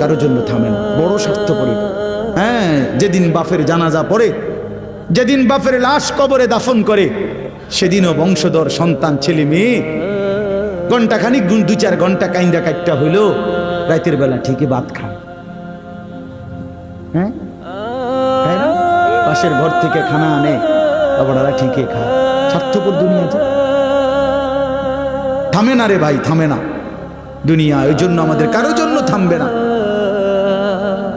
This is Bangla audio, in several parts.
কারোর জন্য থামে না। বড় স্বার্থপর। হ্যাঁ যেদিন বাপের জানাজা পড়ে, যেদিন বাপের লাশ কবরে দাফন করে, সেদিনও বংশধর, সন্তান, ছেলে, মেয়ে ঘণ্টা খানিক দু চার ঘণ্টা কাইন্দা কাইটটা হইল, রাতের বেলা ঠিকই ভাত খায়। হ্যাঁ? পাশের ঘর থেকে খানা আনে বাবারা ঠিকই খায়। স্বার্থপর দুনিয়াতে থামে না রে ভাই, থামে না। দুনিয়া ওই জন্য আমাদের কারোর জন্য থামবে না।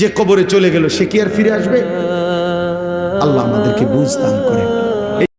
যে কবরে চলে গেল সে কি আর ফিরে আসবে? আল্লাহ আমাদেরকে বুঝ দান করেন।